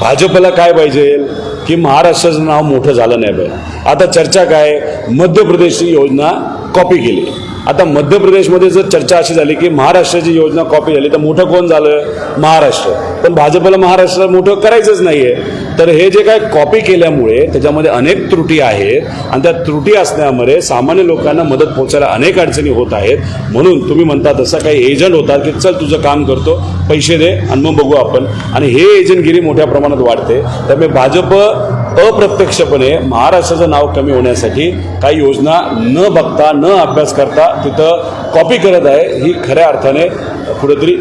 भाजपला काय पाहिजे? की महाराष्ट्राचं नाव मोठं झालं नाही पाहिजे आता चर्चा काय? मध्य प्रदेशची योजना कॉपी केली. आता मध्य प्रदेशमध्ये जर चर्चा अशी झाली की महाराष्ट्राची योजना कॉपी झाली तर मोठं कोण झालं? महाराष्ट्र. पण भाजपला महाराष्ट्र मोठं करायचंच नाही आहे तर हे जे काय कॉपी केल्यामुळे त्याच्यामध्ये अनेक त्रुटी आहेत आणि त्या त्रुटी असण्यामुळे सामान्य लोकांना मदत पोहोचायला अनेक अडचणी होत आहेत. म्हणून तुम्ही म्हणता तसं काही एजंट होतात की चल तुझं काम करतो पैसे दे आणि मग बघू आपण. आणि हे एजंटगिरी मोठ्या प्रमाणात वाढते. त्यामुळे भाजप अप्रत्यक्षपणे महाराष्ट्राचं नाव कमी होण्यासाठी काही योजना न बघता न अभ्यास करता तिथं कॉपी करत आहे. ही खऱ्या अर्थाने कुठेतरी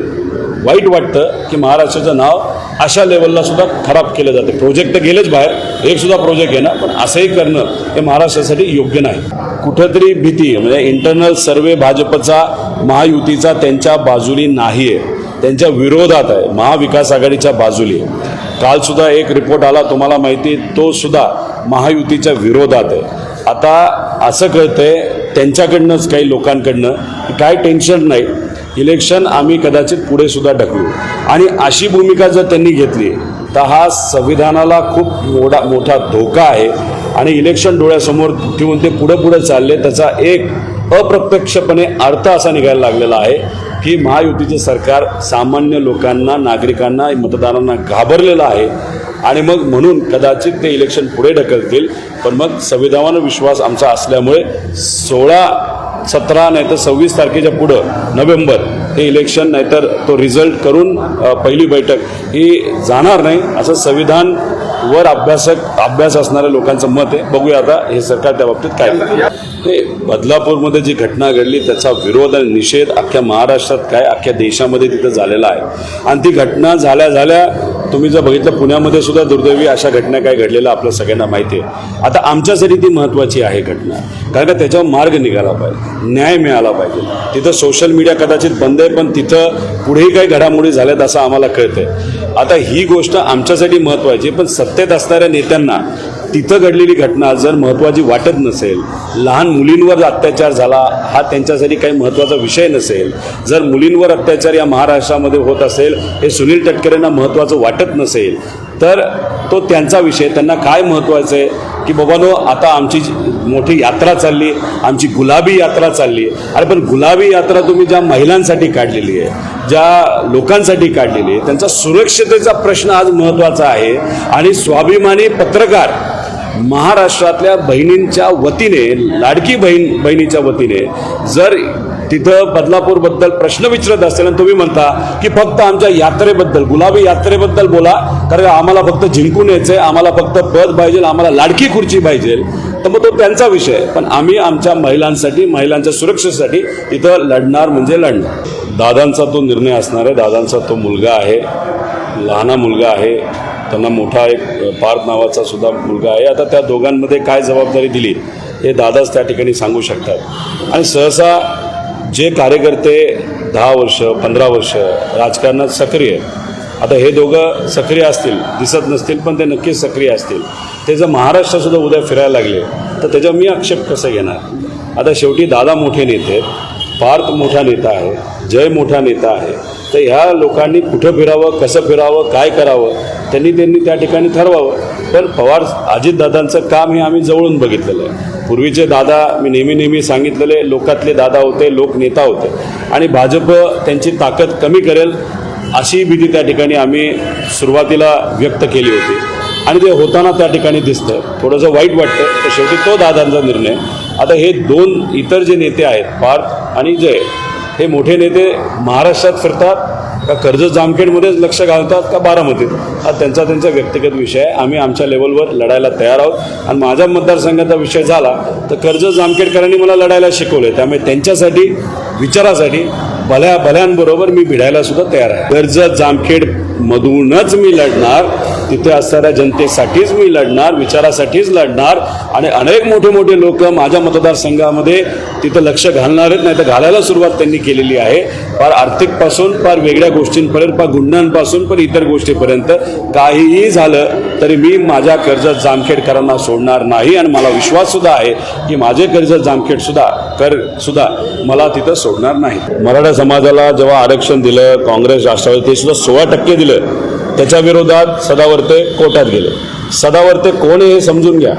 वाईट वाटतं की महाराष्ट्राचं नाव अशा लेवलला सुद्धा खराब केलं जातं. प्रोजेक्ट तर गेलेच बाहेर. एक सुद्धा प्रोजेक्ट आहे ना पण असंही करणं हे महाराष्ट्रासाठी योग्य नाही. कुठंतरी भीती म्हणजे इंटरनल सर्वे भाजपचा महायुतीचा त्यांच्या बाजूनी नाही आहे त्यांच्या विरोधात आहे. महाविकास आघाडीच्या बाजूली कालसुद्धा काल सुद्धा एक रिपोर्ट आला तुम्हाला माहिती तो सुद्धा महायुतीच्या विरोधात आहे. आता असं कळतंय त्यांच्याकडनंच काही लोकांकडनं काय टेन्शन नाही. इलेक्शन आम्ही कदाचित पुढे सुद्धा ढकलू. आणि अशी भूमिका जर त्यांनी घेतली तर हा संविधानाला खूप मोठा मोठा धोका आहे. आणि इलेक्शन डोळ्यासमोर ठेवून ते पुढे पुढे चालले त्याचा एक अप्रत्यक्षपणे अर्थ असा निघायला लागलेला आहे. की महायुतीचं सरकार सामान्य लोकांना नागरिकांना मतदारांना घाबरलेलं आहे. आणि मग म्हणून कदाचित ते इलेक्शन पुढे ढकलतील. पण मग संविधानावर विश्वास आमचा असल्यामुळे सोळा सतरा नाहीतर सव्वीस तारखेच्या पुढं नोव्हेंबर हे इलेक्शन नाहीतर तो रिझल्ट करून पहिली बैठक ही जाणार नाही. असं संविधान वर अभ्यासक अभ्यास असणाऱ्या लोकांचं मत आहे. बघूया आता हे सरकार त्या बाबतीत काय हे बदलापूरमध्ये जी घटना घडली त्याचा विरोध आणि निषेध अख्ख्या महाराष्ट्रात काय अख्ख्या देशामध्ये तिथं झालेला आहे. आणि ती घटना झाल्या झाल्या तुम्ही जर बघितलं पुण्यामध्ये सुद्धा दुर्दैवी अशा घटना काय घडलेल्या आपल्या सगळ्यांना माहिती आहे. आता आमच्यासाठी ती महत्त्वाची आहे घटना. कारण का त्याच्यावर मार्ग निघाला पाहिजे न्याय मिळाला पाहिजे. तिथं सोशल मीडिया कदाचित बंद आहे पण तिथं पुढेही काही घडामोडी झाल्यात असं आम्हाला कळतंय. आता ही गोष्ट आमच्यासाठी महत्त्वाची आहे, पण सत्तेत असणाऱ्या नेत्यांना तिथं घडलेली घटना जर महत्त्वाची वाटत नसेल लहान मुलींवर अत्याचार झाला हा त्यांच्यासाठी काही महत्त्वाचा विषय नसेल जर मुलींवर अत्याचार या महाराष्ट्रामध्ये होत असेल हे सुनील तटकरेंना महत्त्वाचं वाटत नसेल तर तो त्यांचा विषय त्यांना काय महत्त्वाचं आहे? की बाबानो आता आमची मोठी यात्रा चालली आमची गुलाबी यात्रा चालली. अरे पण गुलाबी यात्रा तुम्ही ज्या महिलांसाठी काढलेली आहे ज्या लोकांसाठी काढलेली आहे त्यांचा सुरक्षतेचा प्रश्न आज महत्त्वाचा आहे. आणि स्वाभिमानी पत्रकार महाराष्ट्रातल्या बहिणींच्या वतीने लाडकी बहीण बहिणीच्या वतीने जर तिथं बदलापूरबद्दल प्रश्न विचारत असेल आणि तुम्ही म्हणता की फक्त आमच्या यात्रेबद्दल गुलाबी यात्रेबद्दल बोला कारण आम्हाला फक्त जिंकून यायचं आहे आम्हाला फक्त पद पाहिजे आम्हाला लाडकी खुर्ची पाहिजे तर मग तो त्यांचा विषय. पण आम्ही आमच्या महिलांसाठी महिलांच्या सुरक्षेसाठी तिथं लढणार म्हणजे लढणार. दादांचा तो निर्णय असणार आहे दादांचा तो मुलगा आहे. लहाना मुलगा आहे त्यांना मोठा एक पार्थ नावाचा सुद्धा मुलगा आहे. आता त्या दोघांमध्ये काय जबाबदारी दिली हे दादाच त्या ठिकाणी सांगू शकतात. आणि सहसा जे कार्यकर्ते दहा वर्ष पंधरा वर्ष राजकारणात सक्रिय आता हे दोघं सक्रिय असतील दिसत नसतील पण ते नक्कीच सक्रिय असतील. ते जर महाराष्ट्रसुद्धा उद्या फिरायला लागले तर त्याच्यावर मी आक्षेप कसं घेणार? आता शेवटी दादा मोठे नेते आहेत पार्थ मोठा नेता आहे जय मोठा नेता आहे. तर ह्या लोकांनी कुठं फिरावं कसं फिरावं काय करावं त्यांनी त्यांनी त्या ठिकाणी ठरवावं. पण पवार अजितदादांचं काम हे आम्ही जवळून बघितलेलं आहे. पूर्वीचे दादा मी नेहमी नेहमी सांगितलेले लोकातले दादा होते लोकनेता होते. आणि भाजप त्यांची ताकद कमी करेल अशी भीती त्या ठिकाणी आम्ही सुरुवातीला व्यक्त केली होती. आणि ते होताना त्या ठिकाणी दिसतं. थोडंसं वाईट वाटतं तर शेवटी तो दादांचा निर्णय. आता हे दोन इतर जे नेते आहेत पार्थ आणि जय हे मोठे नेते महाराष्ट्रात फिरतात का कर्जत जामखेडमध्येच लक्ष घालतात का बारामतीत? हा त्यांचा त्यांचा व्यक्तिगत विषय आहे. आम्ही आमच्या लेवलवर लढायला तयार आहोत. आणि माझ्या मतदारसंघाचा विषय झाला तर कर्जत जामखेडकरांनी मला लढायला शिकवलं त्यामुळे त्यांच्यासाठी विचारासाठी भल्या भल्यांबरोबर मी भिडायला सुद्धा तयार आहे. कर्जत जामखेडमधूनच मी लढणार. तिथे असणाऱ्या जनतेसाठीच मी लढणार विचारासाठीच लढणार आणि अनेक मोठे मोठे लोक माझ्या मतदारसंघामध्ये तिथं लक्ष घालणारच नाही तर घालायला सुरुवात त्यांनी केलेली आहे. फार आर्थिकपासून फार वेगळ्या गोष्टींपर्यंत फार गुंडांपासून पण इतर गोष्टीपर्यंत काहीही झालं तरी मी माझ्या कर्जत जामखेडकरांना सोडणार नाही आणि मला विश्वाससुद्धा आहे की माझे कर्जत जामखेडसुद्धा कर सुद्धा मला तिथं सोडणार नाही मराठा समाजाला जेव्हा आरक्षण दिलं काँग्रेस राष्ट्रवादी ते सुद्धा सोळा टक्के दिलं. त्याच्या विरोधात सदावर्ते कोर्टात गेले. सदावर्ते कोण आहे हे समजून घ्या.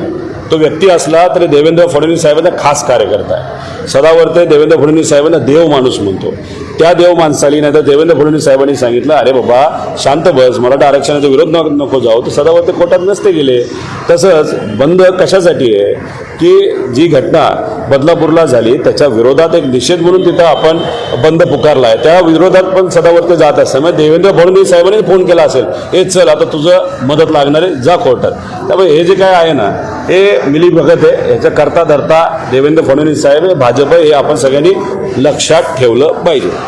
तो व्यक्ती असला तरी देवेंद्र फडणवीस साहेबांचा खास कार्यकर्ता आहे. सदावर्ते देवेंद्र फडणवीस साहेबांना देव माणूस म्हणतो. त्या देव माणसाली नाही तर देवेंद्र फडणवीस साहेबांनी सांगितलं अरे बाबा शांत बस मराठा आरक्षणाचा विरोध नको नको जाऊ. तर सदावर्ते कोर्टात नसते गेले. तसंच बंद कशासाठी आहे? की जी घटना बदलापूरला झाली त्याच्या विरोधात एक निषेध म्हणून तिथं आपण बंद पुकारला आहे त्या विरोधात पण सदावर्ते जात असताना देवेंद्र फडणवीस साहेबांनी फोन केला असेल हे चल आता तुझं मदत लागणार आहे जा कोर्टात. त्यामुळे हे जे काय आहे ना हे मिली भगत आहे. ह्याच्या करता धरता देवेंद्र फडणवीस साहेब हे भाजप हे आपण सगळ्यांनी लक्षात ठेवलं पाहिजे.